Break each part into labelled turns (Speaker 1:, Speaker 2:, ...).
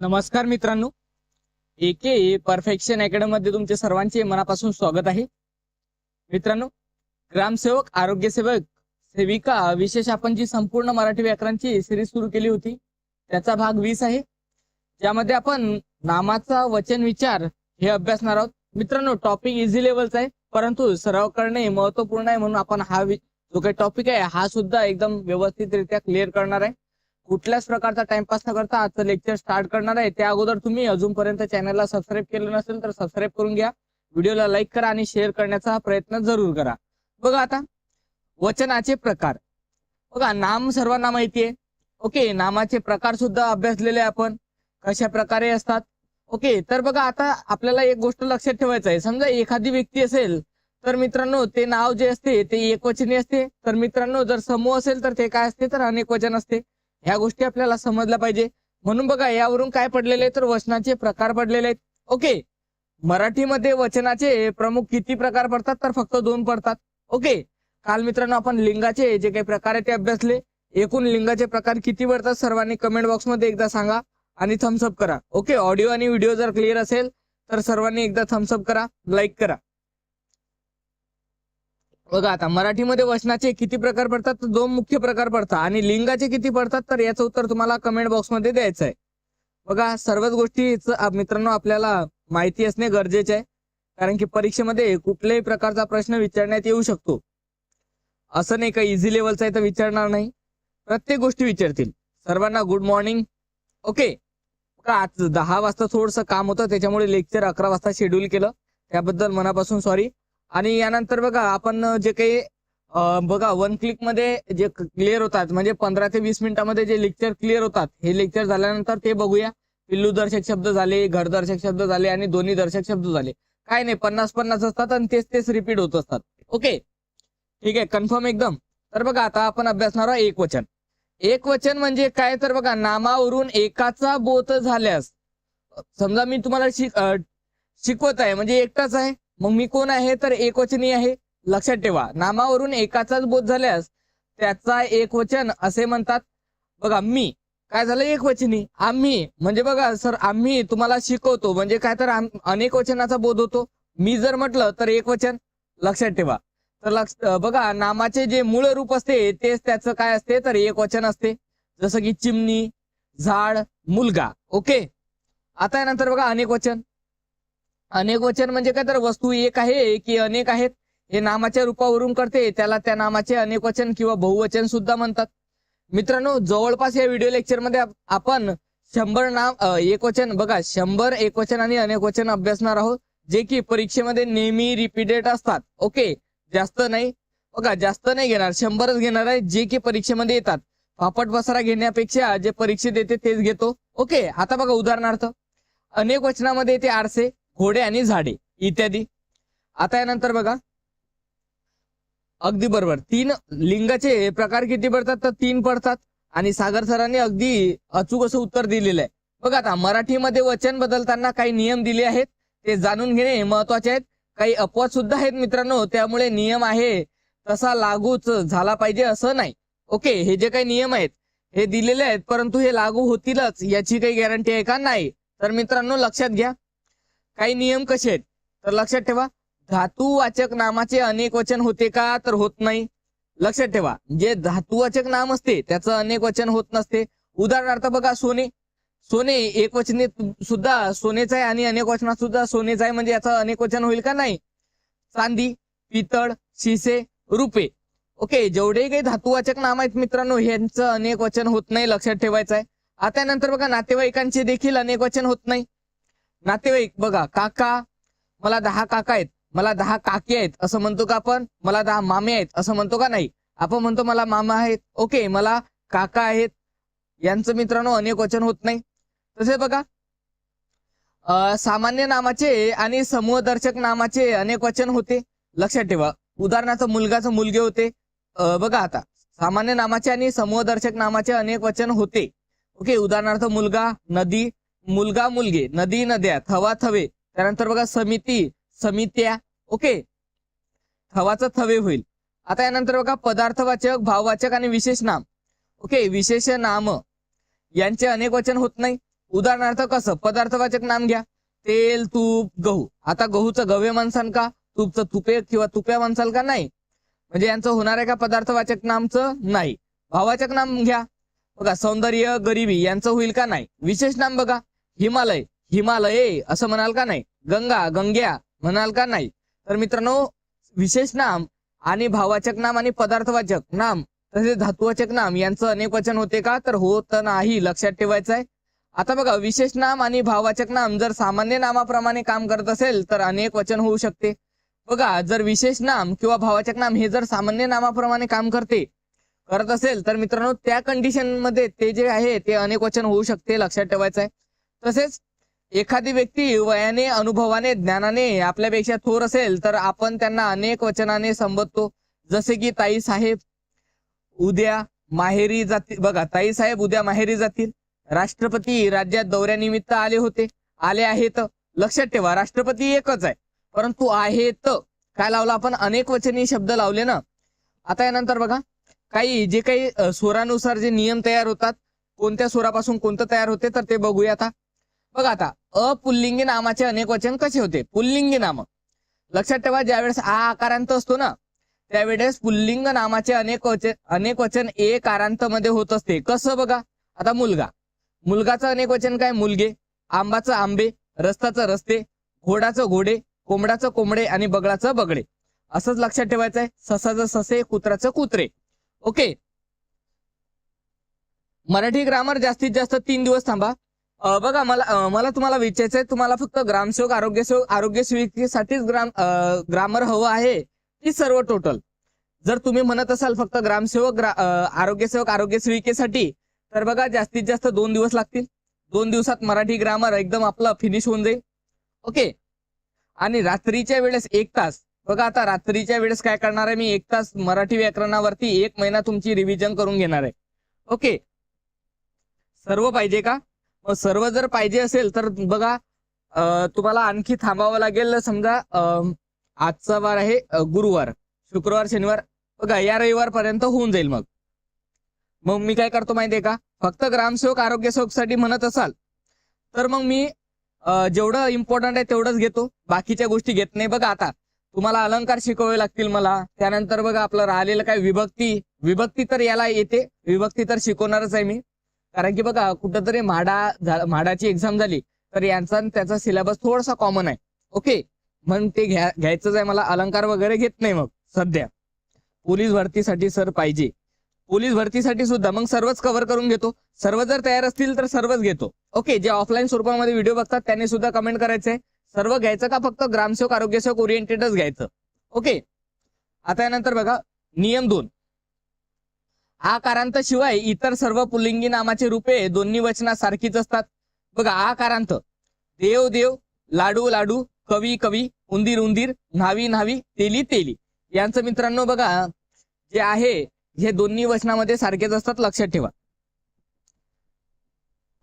Speaker 1: नमस्कार मित्रांनो. एके परफेक्शन अकॅडमी मध्ये तुमचे सर्वांचे मनापासून स्वागत आहे. मित्रांनो ग्रामसेवक आरोग्य सेवक सेविका विशेष आपण जी संपूर्ण मराठी व्याकरणची सिरीज सुरू केली होती त्याचा भाग वीस आहे. ज्यामध्ये आपण नामाचा वचन विचार हे अभ्यासणार आहोत. मित्रांनो टॉपिक इझी लेवलचा आहे परंतु सराव करणे महत्त्वपूर्ण आहे म्हणून आपण हा वि- जो काही टॉपिक आहे हा सुद्धा एकदम व्यवस्थितरित्या क्लिअर करणार आहे. कुठल्याच प्रकारचा टाइमपास न करता आजचं लेक्चर स्टार्ट करणार आहे. त्या अगोदर तुम्ही अजूनपर्यंत चॅनलला सबस्क्राईब केलं नसेल तर सबस्क्राईब करून घ्या. व्हिडिओला लाईक करा आणि शेअर करण्याचा प्रयत्न जरूर करा. बघा आता वचनाचे प्रकार. बघा नाम सर्वांना माहिती आहे. ओके नामाचे प्रकार सुद्धा अभ्यासलेले आपण. कशा प्रकारे असतात? ओके तर बघा आता आपल्याला एक गोष्ट लक्षात ठेवायचं आहे. समजा एखादी व्यक्ती असेल तर मित्रांनो ते नाव जे असते ते एकवचनी असते. तर मित्रांनो जर समूह असेल तर ते काय असते? तर अनेक वचन असते. ह्या गोष्टी आपल्याला समजल्या पाहिजे. म्हणून बघा यावरून काय पडलेले आहे तर वचनाचे प्रकार पडलेले आहेत. ओके. मराठीमध्ये वचनाचे प्रमुख किती प्रकार पडतात तर फक्त दोन पडतात. ओके. काल मित्रांनो आपण लिंगाचे जे काही प्रकार आहेत ते अभ्यासले. एकूण लिंगाचे प्रकार किती पडतात सर्वांनी कमेंट बॉक्समध्ये एकदा सांगा आणि थम्सअप करा. ओके. ऑडिओ आणि व्हिडिओ जर क्लिअर असेल तर सर्वांनी एकदा थम्सअप करा लाईक करा. बघा आता मराठीमध्ये वचनाचे किती प्रकार पडतात? तर दोन मुख्य प्रकार पडतात. आणि लिंगाचे किती पडतात? तर याचं उत्तर तुम्हाला कमेंट बॉक्समध्ये द्यायचं आहे. बघा सर्वच गोष्टी मित्रांनो आपल्याला माहिती असणे गरजेचे आहे. कारण की परीक्षेमध्ये कुठल्याही प्रकारचा प्रश्न विचारण्यात येऊ शकतो. असं नाही का इझी लेवलचा आहे तर विचारणार नाही. प्रत्येक गोष्टी विचारतील. सर्वांना गुड मॉर्निंग ओके बघा, आज दहा वाजता थोडंसं काम होतं. त्याच्यामुळे लेक्चर अकरा वाजता शेड्यूल केलं. त्याबद्दल मनापासून सॉरी आणि यानंतर बघा आपण जे काही बघा वन क्लिकमध्ये जे क्लिअर होतात म्हणजे पंधरा ते वीस मिनिटामध्ये जे लेक्चर क्लिअर होतात हे लेक्चर झाल्यानंतर ते बघूया. पिल्लू दर्शक शब्द झाले घर दर्शक शब्द झाले आणि दोन्ही दर्शक शब्द झाले. काय नाही पन्नास पन्नास असतात आणि तेच तेच रिपीट होत असतात. ओके ठीक आहे कन्फर्म एकदम. तर बघा आता आपण अभ्यासणार आहोत एक वचन. एक वचन म्हणजे काय? तर बघा नामावरून एकाचा बोध झाल्यास समजा मी तुम्हाला शिक शिकवत आहे म्हणजे एकटाच आहे. मग मी कोण आहे तर एकवचनी आहे? लक्षात ठेवा नामावरून एकाचाच बोध झाल्यास त्याचा एक वचन असे म्हणतात. बघा मी काय झालं एक वचनी आम्ही म्हणजे बघा सर आम्ही तुम्हाला शिकवतो म्हणजे काय तर अनेक वचनाचा बोध होतो. मी जर म्हटलं तर एक वचन लक्षात ठेवा. तर लक्ष बघा नामाचे जे मूळ रूप असते तेच त्याचं काय असते? तर एक वचन असते. जसं की चिमणी झाड मुलगा. ओके? आता यानंतर बघा अनेक वचन अनेक वचन म्हणजे काय तर वस्तू एक आहे की अनेक आहेत. हे नामाच्या रूपावरून करते त्याला त्या नामाचे अनेक वचन किंवा बहुवचन सुद्धा म्हणतात. मित्रांनो जवळपास या व्हिडिओ लेक्चरमध्ये आपण शंभर नाम एक वचन बघा शंभर एक वचन आणि अनेक वचन अभ्यासणार आहोत जे की परीक्षेमध्ये नेहमी रिपीटेड असतात. ओके? जास्त नाही. बघा जास्त नाही घेणार शंभरच घेणार आहे जे की परीक्षेमध्ये येतात. फापट पसारा घेण्यापेक्षा जे परीक्षेत येते तेच घेतो. ओके? आता बघा उदाहरणार्थ अनेक वचनामध्ये येते आरसे. घोडे आणि झाडे इत्यादी. आता यानंतर बघा. अगदी बरोबर. तीन लिंगाचे प्रकार किती पडतात? तर तीन पडतात. आणि सागर सरांनी अगदी अचूक असं उत्तर दिलेलं आहे. बघा आता मराठीमध्ये वचन बदलताना काही नियम दिले आहेत. ते जाणून घेणे महत्त्वाचे आहेत. काही अपवाद सुद्धा आहेत मित्रांनो. त्यामुळे नियम आहे तसा लागूच झाला पाहिजे असं नाही. ओके हे जे काही नियम आहेत हे दिलेले आहेत परंतु हे लागू होतीलच याची काही गॅरंटी आहे का? नाही. तर मित्रांनो लक्षात घ्या. काही नियम कसे आहेत? तर लक्षात ठेवा धातुवाचक नामाचे अनेक वचन होते का तर होत नाही. लक्षात ठेवा जे धातुवाचक नाम असते त्याचं अनेक वचन होत नसते. उदाहरणार्थ बघा सोने. सोने एक वचने सुद्धा सोनेच आहे आणि अनेक वचनात सुद्धा सोनेच आहे म्हणजे याचं अनेक वचन होईल का नाही? चांदी पितळ शिसे रुपे. ओके जेवढे काही धातुवाचक नाम आहेत मित्रांनो यांचं अनेक वचन होत नाही लक्षात ठेवायचं आहे. आता नंतर बघा नातेवाईकांचे देखील अनेक वचन होत नाही. नातेवाईक बघा काका मला दहा काका आहेत मला दहा काकी आहेत असं म्हणतो का आपण? मला दहा मामे आहेत असं म्हणतो का नाही? आपण म्हणतो मला मामा आहेत ओके मला काका आहेत. यांचं मित्रांनो अनेक वचन होत नाही. तसे बघा सामान्य नामाचे आणि समूहदर्शक नामाचे अनेक वचन होते. लक्षात ठेवा उदाहरणार्थ मुलगाचं मुलगे होते. बघा आता सामान्य नामाचे आणि समूहदर्शक नामाचे अनेक वचन होते. ओके उदाहरणार्थ मुलगा नदी मुलगा मुलगे नदी नद्या थवा थवे. त्यानंतर बघा समिती समित्या ओके. थवाचं थवे होईल. आता यानंतर बघा पदार्थवाचक भाववाचक आणि विशेष नाम. ओके विशेष नाम. यांचे अनेक वचन होत नाही. उदाहरणार्थ कसं? पदार्थवाचक नाम घ्या. तेल तूप गहू. आता गहूचं गव्हे माणसान का? तूपचं तुपे किंवा तुप्या माणसाल का नाही? म्हणजे यांचं होणार आहे का पदार्थवाचक नामचं? नाही. भावाचक नाम घ्या. बघा सौंदर्य गरिबी यांचं होईल का नाही? विशेष नाम बघा. हिमालय हिमालये असं म्हणाल का नाही? गंगा गंग्या म्हणाल का नाही? तर मित्रांनो विशेष नाम आणि भावाचक नाम आणि पदार्थवाचक नाम तसेच धातुवाचक नाम यांचं अनेक वचन होते का? तर होत नाही लक्षात ठेवायचं आहे आता बघा विशेष नाम आणि भाववाचक नाम जर सामान्य नामाप्रमाणे काम करत असेल तर अनेक वचन होऊ शकते. बघा जर विशेष नाम किंवा भावाचक नाम हे जर सामान्य नामाप्रमाणे काम करते करत असेल तर मित्रांनो त्या कंडिशनमध्ये ते जे आहे ते अनेक वचन होऊ शकते लक्षात ठेवायचं आहे तसेच एखादी व्यक्ती वयाने अनुभवाने ज्ञानाने आपल्यापेक्षा थोर असेल तर आपण त्यांना अनेक वचनाने संबोधतो. जसे की ताई साहेब उद्या माहेरी जातील. बघा ताई साहेब उद्या माहेरी जातील. राष्ट्रपती राज्यात दौऱ्यानिमित्त आले होते. आले आहेत. लक्षात ठेवा राष्ट्रपती एकच आहे. परंतु आहेत. काय लावलं आपण? अनेक वचनी शब्द लावले ना. आता यानंतर बघा काही जे काही स्वरानुसार जे नियम तयार होतात कोणत्या स्वरापासून कोणतं तयार होते तर ते बघूया आता. बघा आता अपुल्लिंगी नामाचे अनेक वचन कसे होते? पुल्लिंगी नाम. लक्षात ठेवा ज्यावेळेस आ आकारांत असतो ना त्यावेळेस पुल्लिंग नामाचे अनेक वचन अनेक वचन एक आरांत मध्ये होत असते. कसं बघा? आता मुलगा. मुलगाचं अनेक वचन काय? मुलगे. आंबाचं आंबे रस्ताचं रस्ते घोडाचं घोडे कोंबडाचं कोंबडे आणि बगडाचं बगडे असंच लक्षात ठेवायचं आहे. ससाचं ससे कुत्राचं कुत्रे. ओके. मराठी ग्रामर जास्तीत जास्त तीन दिवस थांबा. बघा मला मला तुम्हाला विचारायचंय तुम्हाला फक्त ग्रामसेवक आरोग्य सेवक आरोग्य सेविकेसाठीच ग्राम ग्रामर हवं आहे की सर्व टोटल जर तुम्ही म्हणत असाल फक्त ग्रामसेवक आरोग्यसेवक आरोग्य सेवक आरोग्य सेविकेसाठी तर बघा जास्तीत जास्त दोन दिवस लागतील. दोन दिवसात मराठी ग्रामर एकदम आपलं फिनिश होऊन जाईल. ओके? आणि रात्रीच्या वेळेस एक तास. बघा आता रात्रीच्या वेळेस काय करणार आहे मी? एक तास मराठी व्याकरणावरती एक महिना तुमची रिव्हिजन करून घेणार आहे. ओके? सर्व पाहिजे का? मग सर्व जर पाहिजे असेल तर बघा तुम्हाला आणखी थांबावं लागेल. समजा आजचा वार आहे गुरुवार. शुक्रवार शनिवार. बघा या रविवार पर्यंत होऊन जाईल मग. मग मी काय करतो माहितीये का? फक्त ग्रामसेवक आरोग्य सेवकसाठी म्हणत असाल तर मग मी जेवढं इम्पॉर्टंट आहे तेवढंच घेतो. बाकीच्या गोष्टी घेत नाही. बघा आता तुम्हाला अलंकार शिकवावे लागतील मला. त्यानंतर बघा आपलं राहिलेलं काय विभक्ती. विभक्ती तर याला येते. विभक्ती तर शिकवणारच आहे मी. कारण की बघा कुठंतरी म्हाडा म्हाडाची एक्झाम झाली तर यांचा त्याचा सिलेबस थोडासा कॉमन आहे. ओके म्हणून ते घ्या घ्यायचंच आहे मला अलंकार वगैरे घेत नाही मग सध्या. पोलीस भरतीसाठी सर पाहिजे. पोलीस भरतीसाठी सुद्धा मग सर्वच कव्हर करून घेतो. सर्व जर तयार असतील तर सर्वच घेतो. ओके जे ऑफलाईन स्वरूपामध्ये व्हिडिओ बघतात त्यांनी सुद्धा कमेंट करायचंय. सर्व घ्यायचं का फक्त ग्रामसेवक आरोग्यसेवक ओरिएंटेडच घ्यायचं? ओके आता यानंतर बघा नियम दोन. आकारांत शिवाय इतर सर्व पुल्लिंगी नामाचे रूपे दोन्ही वचना सारखीच असतात. बघा आकारांत. देव देव लाडू लाडू कवी कवी उंदीर उंदीर न्हावी न्हावी तेली तेली. यांचं मित्रांनो बघा जे आहे हे दोन्ही वचनामध्ये सारखेच असतात लक्षात ठेवा.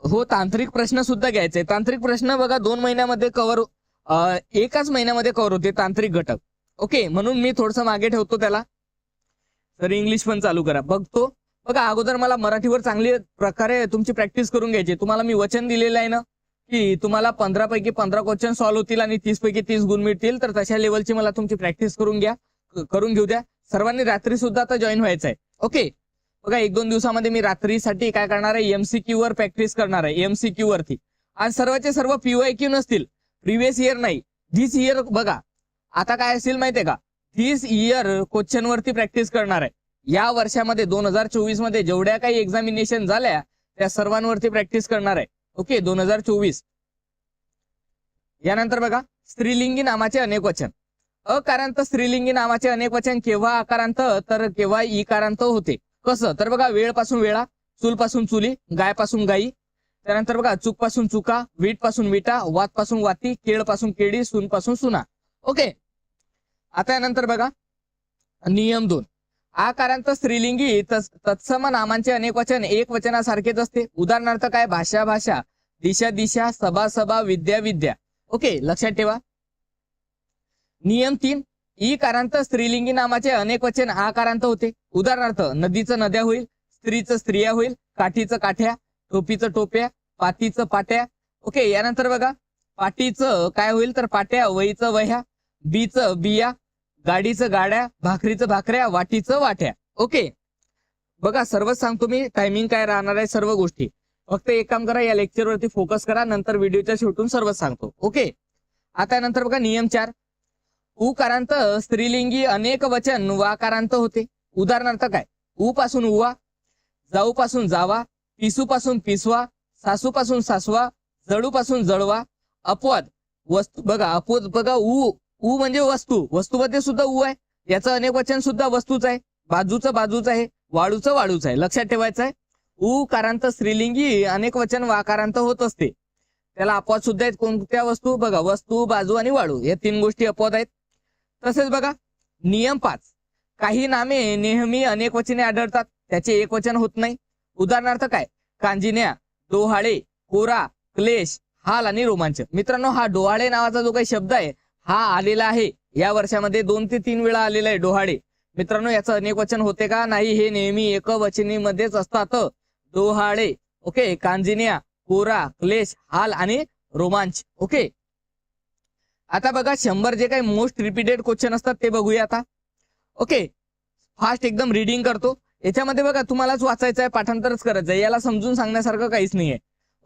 Speaker 1: हो तांत्रिक प्रश्न सुद्धा घ्यायचे. तांत्रिक प्रश्न बघा दोन महिन्यामध्ये कव्हर हो, एकाच महिन्यामध्ये कव्हर होते तांत्रिक घटक. ओके म्हणून मी थोडस मागे ठेवतो त्याला. तर इंग्लिश पण चालू करा. बघतो. बघा अगोदर मला मराठीवर चांगली प्रकारे तुमची प्रॅक्टिस करून घ्यायची. तुम्हाला मी वचन दिलेलं आहे ना की तुम्हाला पंधरा पैकी पंधरा क्वेश्चन सॉल्व्ह होतील आणि तीस पैकी तीस गुण मिळतील तर तशा लेवलची मला तुमची प्रॅक्टिस करून घ्या करून घेऊ द्या. सर्वांनी रात्री सुद्धा आता जॉईन व्हायचं आहे. ओके बघा एक दोन दिवसामध्ये मी रात्रीसाठी काय करणार आहे? एमसीक्यू वर प्रॅक्टिस करणार आहे. एमसीक्यू वरती. आणि सर्वचे सर्व पीओआय क्यू नसतील. प्रिव्हियस इयर नाही. धिस इयर बघा आता काय असेल माहितीये का? धिस इयर क्वेश्चन वरती प्रॅक्टिस करणार आहे. या वर्षामध्ये दोन हजार चोवीसमध्ये जेवढ्या काही एक्झामिनेशन झाल्या त्या सर्वांवरती प्रॅक्टिस करणार आहे. ओके दोन हजार चोवीस. यानंतर बघा स्त्रीलिंगी नामाचे अनेक वचन. अकारांत स्त्रीलिंगी नामाचे अनेक वचन केव्हा आकारांत तर केव्हा इकारांत होते. कसं? तर बघा वेळपासून वेळा चूल पासून चुली गाय. पासून गाई त्यानंतर बघा चूकपासून चुका वीटपासून विटा वात पासून वाती केळपासून केळी सून पासून सुना. ओके आता यानंतर बघा नियम दोन. आकारांत स्त्रीलिंगी तत्सम नामांचे अनेक वचन एक वचनासारखेच असते. उदाहरणार्थ काय? भाषा भाषा. दिशा दिशा सभा सभा विद्या विद्या. ओके लक्षात ठेवा. नियम तीन. ई कारांत स्त्रीलिंगी नामाचे अनेक वचन आकारांत होते. उदाहरणार्थ नदीचं नद्या होईल स्त्रीचं स्त्रिया होईल काठीचं काठ्या टोपीचं टोप्या पातीचं पाट्या. ओके यानंतर बघा. पाटीचं काय होईल तर पाट्या वहीचं वह्या बीचं बिया गाडीचं गाड्या भाकरीचं भाकऱ्या वाटीचं वाट्या. ओके? बघा सर्वच सांगतो मी टायमिंग काय राहणार आहे सर्व गोष्टी. फक्त एक काम करा या लेक्चर वरती फोकस करा नंतर व्हिडिओच्या शेवटून सर्वच सांगतो. ओके? आता नंतर बघा नियम चार. उकारांत स्त्रीलिंगी अनेक वचन वाकारांत होते. उदाहरणार्थ काय? उ पासून उवा जाऊ पासून जावा पिसू पासून पिसवा सासू पासून सासवा जळू पासून जळवा अपवाद. वस्तू बघा अपवाद बघा उ. उ म्हणजे वस्तू. वस्तूमध्ये सुद्धा उ आहे. याचं अनेक वचन सुद्धा वस्तूच आहे. बाजूचं बाजूच आहे. वाळूचं वाळूच आहे. लक्षात ठेवायचं आहे उ कारांत स्त्रीलिंगी अनेक वचन वाकारांत होत असते. त्याला अपवाद सुद्धा आहेत. कोणत्या वस्तू? बघा वस्तू बाजू आणि वाळू या तीन गोष्टी अपवाद आहेत. तसेच बघा नियम पाच. काही नामे नेहमी अनेक वचने आढळतात. त्याचे एक वचन होत नाही. उदाहरणार्थ काय? कांजिन्या डोहाळे कोरा क्लेश हाल आणि रोमांच. मित्रांनो हा डोहाळे नावाचा जो काही शब्द आहे हा आलेला आहे. या वर्षामध्ये दोन ते तीन वेळा आलेला आहे डोहाळे मित्रांनो याचं अनेक वचन होते का? नाही हे नेहमी एकवचनीमध्येच असतात. डोहाळे ओके? कांजिनिया कोरा क्लेश हाल आणि रोमांच ओके? आता बघा शंभर जे काही मोस्ट रिपीटेड क्वेश्चन असतात ते बघूया आता. ओके? फास्ट एकदम रिडिंग करतो. याच्यामध्ये बघा तुम्हालाच वाचायचं आहे पाठांतरच करायचं आहे. याला समजून सांगण्यासारखं काहीच नाहीये.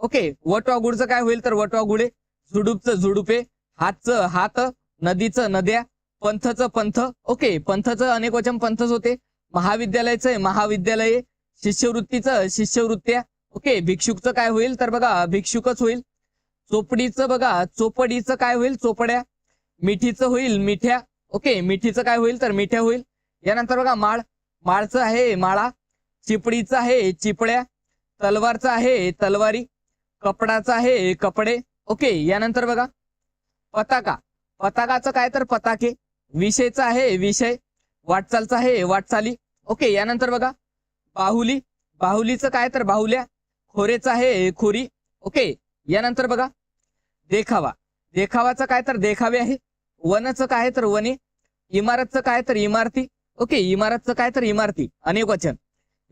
Speaker 1: ओके? वटवागुडचं काय होईल तर वटवागुडे झुडूपचं झुडुपे हातचं हात नदीचं नद्या पंथचं पंथ. ओके पंथचं अनेक वचन पंथच होते. महाविद्यालयाचं महाविद्यालय. शिष्यवृत्तीचं शिष्यवृत्त्या. ओके भिक्षुकचं काय होईल? तर बघा भिक्षुकच होईल. चोपडीचं बघा चोपडीचं काय होईल? चोपड्या. मिठीचं होईल मिठ्या. ओके मिठीचं काय होईल? तर मिठ्या होईल. यानंतर बघा माळ. माळचं आहे माळा. चिपडीचं आहे चिपड्या. तलवारचं आहे तलवारी. कपडाचं आहे कपडे. ओके यानंतर बघा पताका. पताकाचं काय तर पताके. विषयचं आहे विषय. वाटचालचं आहे वाटचाली. ओके यानंतर बघा. बाहुली. बाहुलीचं काय तर बाहुल्या. खोरेचं आहे खोरी. ओके यानंतर बघा. देखावा. देखावाचं काय तर देखावे आहे. वनचं काय तर वने. इमारतचं काय तर इमारती. ओके इमारतचं काय तर इमारती. अनेक वचन.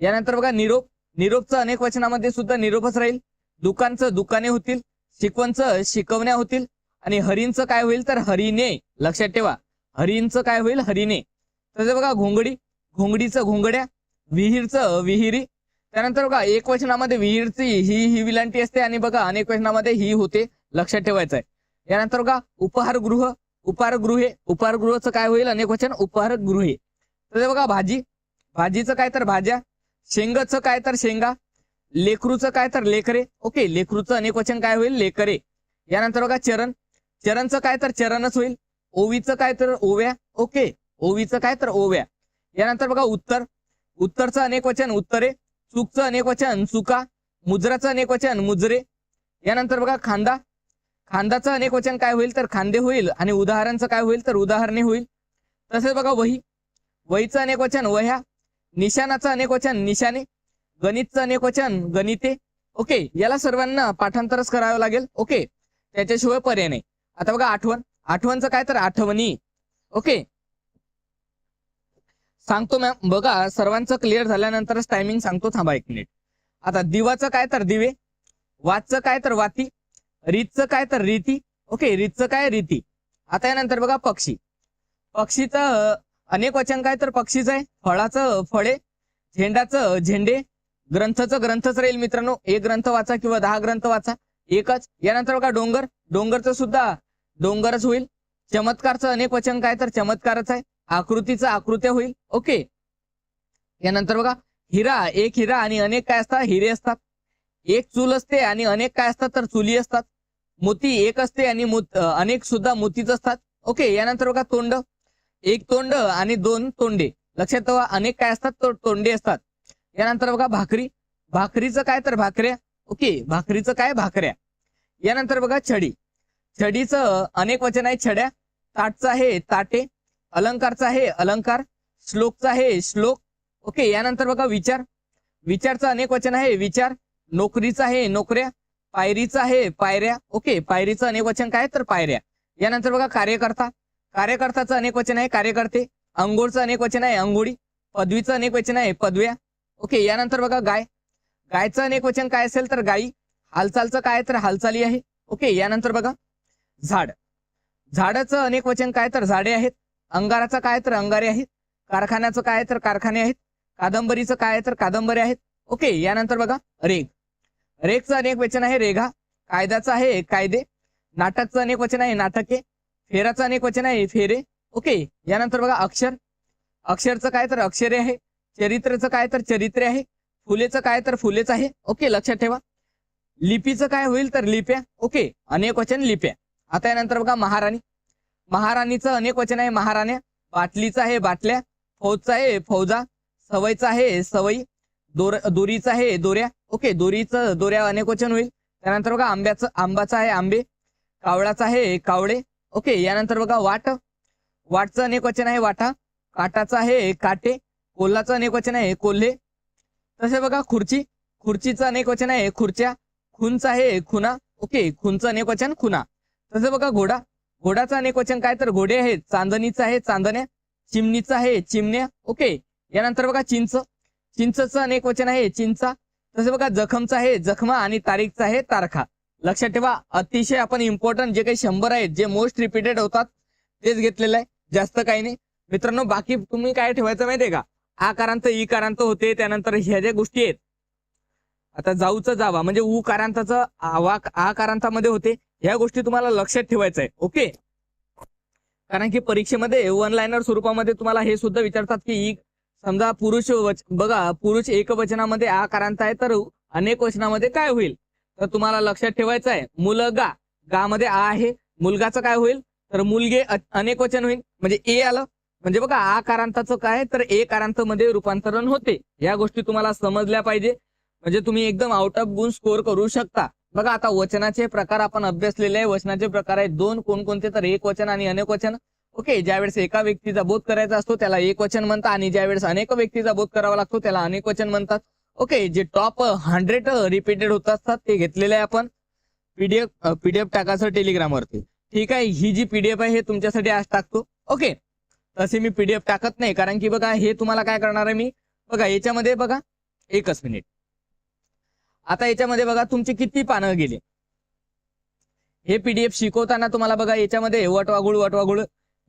Speaker 1: यानंतर बघा निरोप. निरोपचं अनेक वचनामध्ये सुद्धा निरोपच राहील. दुकानचं दुकाने होतील. शिकवणचं शिकवण्या होतील. आणि हरींचं काय होईल तर हरिने लक्षात ठेवा हरींचं काय होईल? हरिने. तसं बघा घोंगडी घोंगडीचं घोंगड्या विहीरचं विहिरी. त्यानंतर बघा एक वचनामध्ये विहीरची ही ही विलांटी असते आणि बघा अनेक वचनामध्ये ही होते. लक्षात ठेवायचं आहे यानंतर बघा उपहारगृह उपहारगृहे उपहारगृहाचं काय होईल? अनेक वचन उपहारगृहे. तसं बघा भाजी. भाजीचं काय तर भाज्या शेंगाचं काय तर शेंगा लेकरूचं काय तर लेकरे. ओके लेकरूचं अनेक वचन काय होईल? लेकरे. यानंतर बघा चरण. चरणचं काय तर चरणच होईल. ओवीचं काय तर ओव्या. ओके. ओवीचं काय तर ओव्या. यानंतर बघा उत्तर. उत्तरचं अनेक वचन उत्तरे. चूकचं अनेक वचन चुका. मुजराचं अनेक वचन मुजरे. यानंतर बघा खांदा. खांदाचं अनेक वचन काय होईल तर खांदे होईल आणि उदाहरणचं काय होईल तर उदाहरणे होईल. तसेच बघा वही. वहीचं अनेक वचन वह्या. निशाणाचं अनेक वचन निशाणे. गणितचं अनेक वचन गणिते. ओके. याला सर्वांना पाठांतरच करावं लागेल. ओके. त्याच्याशिवाय पर्याय नाही. आता बघा आठवण. आठवणचं काय तर आठवणी. ओके. सांगतो मॅम बघा सर्वांचं क्लिअर झाल्यानंतरच टायमिंग सांगतो थांबा एक मिनिट आता दिवाचं काय तर दिवे वाचचं काय तर वाती रीतचं काय तर रीती ओके रीतचं काय रीती. आता यानंतर बघा पक्षी. पक्षीचं अनेक वचन काय तर पक्षीचं आहे. फळाचं फळे झेंडाचं झेंडे ग्रंथचं ग्रंथच राहील मित्रांनो. एक ग्रंथ वाचा किंवा दहा ग्रंथ वाचा एकच. यानंतर बघा डोंगर. डोंगरचं सुद्धा डोंगरच होईल. चमत्कारचं अनेक वचन काय तर चमत्कारच आहे. आकृतीचं आकृत्या होईल. ओके. यानंतर बघा हिरा एक हिरा आणि अनेक काय असतात? हिरे असतात. एक चूल असते आणि अनेक काय असतात तर चुली असतात. मोती एक असते आणि अनेक सुद्धा मोतीच असतात. ओके यानंतर बघा तोंड. एक तोंड आणि दोन तोंडे. लक्षात ठेवा अनेक काय असतात तर तोंडे असतात. यानंतर बघा भाकरी. भाकरीचं काय तर भाकऱ्या. ओके भाकरीचं काय? भाकऱ्या. यानंतर बघा छडी. छडीचं अनेक वचन आहे छड्या ताटचं आहे ताटे अलंकारचं आहे अलंकार श्लोकचं आहे श्लोक. ओके यानंतर बघा विचार. विचारचं अनेक वचन आहे. विचार नोकरीचं आहे नोकऱ्या. पायरीचं आहे पायऱ्या. ओके पायरीचं अनेक वचन काय तर पायऱ्या. यानंतर बघा कार्यकर्ता. कार्यकर्ताचं अनेक वचन आहे कार्यकर्ते. अंघोळचं अनेक वचन आहे अंघोळी. पदवीचं अनेक वचन आहे पदव्या. ओके यानंतर बघा गाय. गायचं अनेक वचन काय असेल? तर गायी हालचालचं काय तर हालचाली आहे. ओके यानंतर बघा. झाड. झाडाचं अनेक वचन काय तर झाडे आहेत अंगाराचं काय तर अंगारे आहेत कारखान्याचं काय तर कारखाने आहेत कादंबरीचं काय तर कादंबरी आहेत. ओके यानंतर बघा रेग. रेगचं अनेक वचन आहे रेघा. कायद्याचं आहे कायदे. नाटकचं अनेक वचन आहे नाटके. फेराचं अनेक वचन आहे फेरे. ओके यानंतर बघा अक्षर. अक्षरचं काय तर अक्षरे आहे चरित्रचं काय तर चरित्रे आहे फुलेचं काय तर फुलेच आहे. ओके लक्षात ठेवा. लिपीचं काय होईल तर लिप्या. ओके अनेक वचन लिप्या. आता यानंतर बघा महाराणी. महाराणीचं अनेक वचन आहे. महाराण्या बाटलीचं आहे बाटल्या फौजचं आहे फौजा सवयचं आहे सवयी दोर दोरीचं आहे दोऱ्या. ओके दोरीचं दोऱ्या अनेक वचन होईल. त्यानंतर बघा आंब्याचं आंबाचं आहे आंबे कावळाचं आहे कावळे. ओके यानंतर बघा वाट. वाटचं अनेक वचन आहे वाटा. काटाचं आहे काटे. कोल्हाचं अनेक वचन आहे कोल्हे. तसे बघा खुर्ची. खुर्चीचं अनेक वचन आहे खुर्च्या. खुनचं आहे खुना ओके खूनचं अनेक वचन खुना तसं बघा घोडा. घोडाचं अनेक वचन काय तर घोडे आहेत. चांदणीचं आहे चांदण्या. चिमणीचं आहे चिमण्या. ओके. यानंतर बघा चिंच. चिंचचं अनेक वचन आहे चिंचा. तसं बघा जखमचं आहे जखमा आणि तारीखचं आहे तारखा. लक्षात ठेवा अतिशय आपण इम्पॉर्टंट जे काही शंभर आहेत जे मोस्ट रिपीटेड होतात तेच घेतलेलं आहे. जास्त काही नाही. मित्रांनो बाकी तुम्ही काय ठेवायचं माहितीये का? आकारांत ई कारांत होते त्यानंतर ह्या ज्या गोष्टी आहेत. आता जाऊचं जावा म्हणजे उ कारांताचं आवा आ होते. ह्या गोष्टी तुम्हाला लक्षात ठेवायचं आहे ओके? कारण की परीक्षेमध्ये वन लाईनर स्वरूपामध्ये तुम्हाला हे सुद्धा विचारतात की समजा पुरुष वच बघा पुरुष एकवचनामध्ये आ कारांत आहे तर अनेक वचनामध्ये काय होईल? तर तुम्हाला लक्षात ठेवायचं आहे मुलगा गा मध्ये आ आहे मुलगाचं काय होईल? तर मुलगे अनेक वचन होईल. म्हणजे ए आलं म्हणजे बघा आ कारांताचं काय तर ए कारांत मध्ये रूपांतरण होते. या गोष्टी तुम्हाला समजल्या पाहिजे. म्हणजे तुम्ही एकदम आउट ऑफ गुण स्कोर करू शकता. बघा आता वचनाचे प्रकार आपण अभ्यासलेले आहे. वचनाचे प्रकार आहेत. दोन कोणकोणते? तर एक वचन आणि अनेक वचन. ओके ज्यावेळेस एका व्यक्तीचा बोध करायचा असतो त्याला एक वचन म्हणतात आणि ज्यावेळेस अनेक व्यक्तीचा बोध करावा लागतो त्याला अनेक वचन म्हणतात. ओके जे टॉप हंड्रेड रिपीटेड होत असतात ते घेतलेले आहे आपण. पीडीएफ पीडीएफ टाकायचं टेलिग्रामवरती. ठीक आहे ही जी पीडीएफ आहे हे तुमच्यासाठी आज टाकतो. ओके तसे मी पीडीएफ टाकत नाही कारण की बघा हे तुम्हाला काय करणार आहे मी? बघा याच्यामध्ये बघा एकच मिनिट. आता याच्यामध्ये बघा तुमचे किती पानं गेले? हे पीडीएफ शिकवताना तुम्हाला बघा याच्यामध्ये वटवागुळ वटवागुळ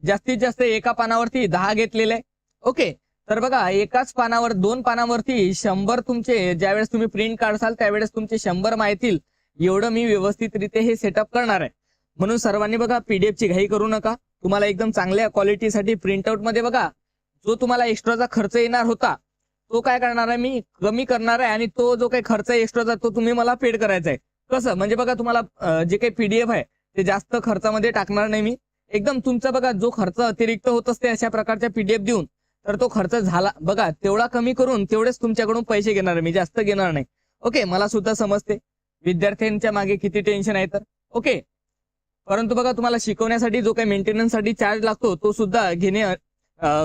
Speaker 1: जास्तीत जास्त एका पानावरती दहा घेतलेले. ओके तर बघा एकाच पानावर दोन पानावरती शंभर तुमचे ज्यावेळेस तुम्ही प्रिंट काढसाल त्यावेळेस तुमचे शंभर माहितील. एवढं मी व्यवस्थितरित्या हे सेटअप करणार आहे. म्हणून सर्वांनी बघा पीडीएफ ची घाई करू नका. तुम्हाला एकदम चांगल्या क्वालिटीसाठी प्रिंटआउटमध्ये बघा जो तुम्हाला एक्स्ट्राचा खर्च येणार होता तो काय करणार आहे? मी कमी करणार आहे आणि तो जो काही खर्च आहे एक्स्ट्राचा तो तुम्ही मला पेड करायचा आहे. कसं? म्हणजे बघा तुम्हाला जे काही पीडीएफ आहे ते जास्त खर्चामध्ये टाकणार नाही मी. एकदम तुमचा बघा जो खर्च अतिरिक्त होत असते अशा प्रकारच्या पीडीएफ देऊन तर तो खर्च झाला. बघा तेवढा कमी करून तेवढेच तुमच्याकडून पैसे घेणार आहे. मी जास्त घेणार नाही. ओके मला सुद्धा समजते. विद्यार्थ्यांच्या मागे किती टेन्शन आहे तर. ओके. परंतु बघा तुम्हाला शिकवण्यासाठी जो काही मेंटेनन्ससाठी चार्ज लागतो तो सुद्धा घेणे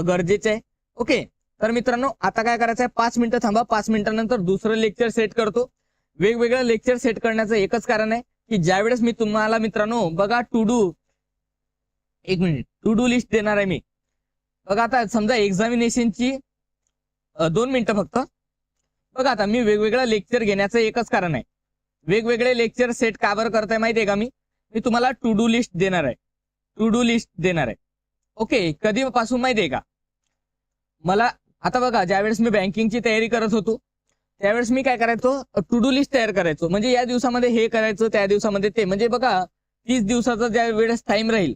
Speaker 1: गरजेचे आहे. ओके. तर मित्रांनो आता काय करायचं आहे पाच मिनिटं थांबा. पाच मिनिटानंतर दुसरं लेक्चर सेट करतो. वेगवेगळं लेक्चर सेट करण्याचं एकच कारण आहे की ज्यावेळेस मी तुम्हाला मित्रांनो बघा टू डू एक मिनिट टू डू लिस्ट देणार आहे मी. बघा आता समजा एक्झामिनेशनची दोन मिनिटं फक्त. बघा आता मी वेगवेगळं लेक्चर घेण्याचं एकच कारण आहे. वेगवेगळे लेक्चर सेट का बरं करताय माहितीये का मी? मी तुम्हाला टू डू लिस्ट देणार आहे. टू डू लिस्ट देणार आहे. ओके कधीपासून माहितीये का? मला आता बघा ज्यावेळेस मी बँकिंगची तयारी करत होतो त्यावेळेस मी काय करायचो? टू डू लिस्ट तयार करायचो. म्हणजे या दिवसामध्ये हे करायचं त्या दिवसामध्ये ते. म्हणजे बघा तीस दिवसाचा ज्या वेळेस टाइम राहील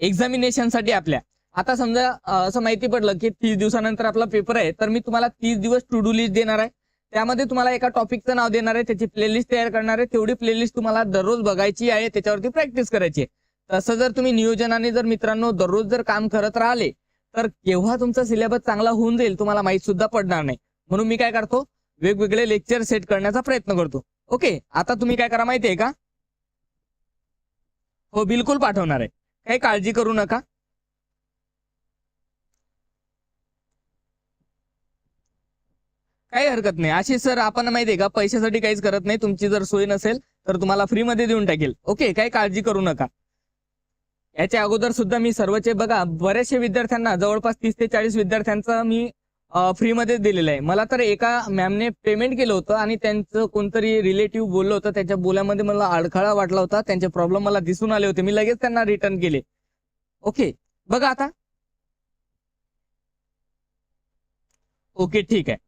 Speaker 1: एक्झामिनेशनसाठी आपल्या. आता समजा असं माहिती पडलं की तीस दिवसानंतर आपला पेपर आहे तर मी तुम्हाला तीस दिवस टू डू लिस्ट देणार आहे. त्यामध्ये तुम्हाला एका टॉपिकचं नाव देणार आहे त्याची प्लेलिस्ट तयार करणार आहे. तेवढी प्लेलिस्ट तुम्हाला दररोज बघायची आहे त्याच्यावरती प्रॅक्टिस करायची आहे. तसं जर तुम्ही नियोजनाने जर मित्रांनो दररोज जर काम करत राहिले तर केव्हा तुमचा सिलेबस चांगला होऊन जाईल तुम्हाला माहीत सुद्धा पडणार नाही. म्हणून मी काय करतो वेगवेगळे लेक्चर सेट करण्याचा प्रयत्न करतो. ओके आता तुम्ही काय करा माहितीये का? हो बिलकुल पाठवणार आहे. काही काळजी करू नका. काही हरकत नाही. अशी सर आपण माहितीये का पैशासाठी काहीच करत नाही. तुमची जर सोय नसेल तर तुम्हाला फ्रीमध्ये देऊन टाकेल. ओके काही काळजी करू नका. याच्या अगोदर सुद्धा मी सर्वचे बघा बऱ्याचशा विद्यार्थ्यांना जवळपास तीस ते चाळीस विद्यार्थ्यांचा मी फ्रीमध्ये दिलेलं आहे. मला तर एका मॅमने पेमेंट केलं होतं आणि त्यांचं कोणतरी रिलेटिव्ह बोललं होतं. त्याच्या बोल्यामध्ये मला अडखळा वाटला होता. त्यांचे प्रॉब्लेम मला दिसून आले होते. मी लगेच त्यांना रिटर्न केले. ओके बघा आता. ओके ठीक आहे.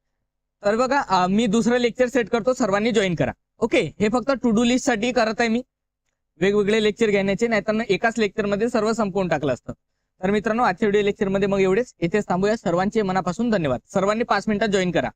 Speaker 1: तर बघा मी दुसरं लेक्चर सेट करतो. सर्वांनी जॉईन करा. ओके हे फक्त टू डू लिस्टसाठी करत आहे मी. वेगवेगळे लेक्चर घेण्याचे नाहीतर एकाच लेक्चरमध्ये सर्व संपवून टाकलं असतं. तर मित्रांनो आजच्या व्हिडिओ लेक्चरमध्ये मग एवढेच. इथेच थांबूया. सर्वांचे मनापासून धन्यवाद. सर्वांनी पाच मिनिटात जॉईन करा.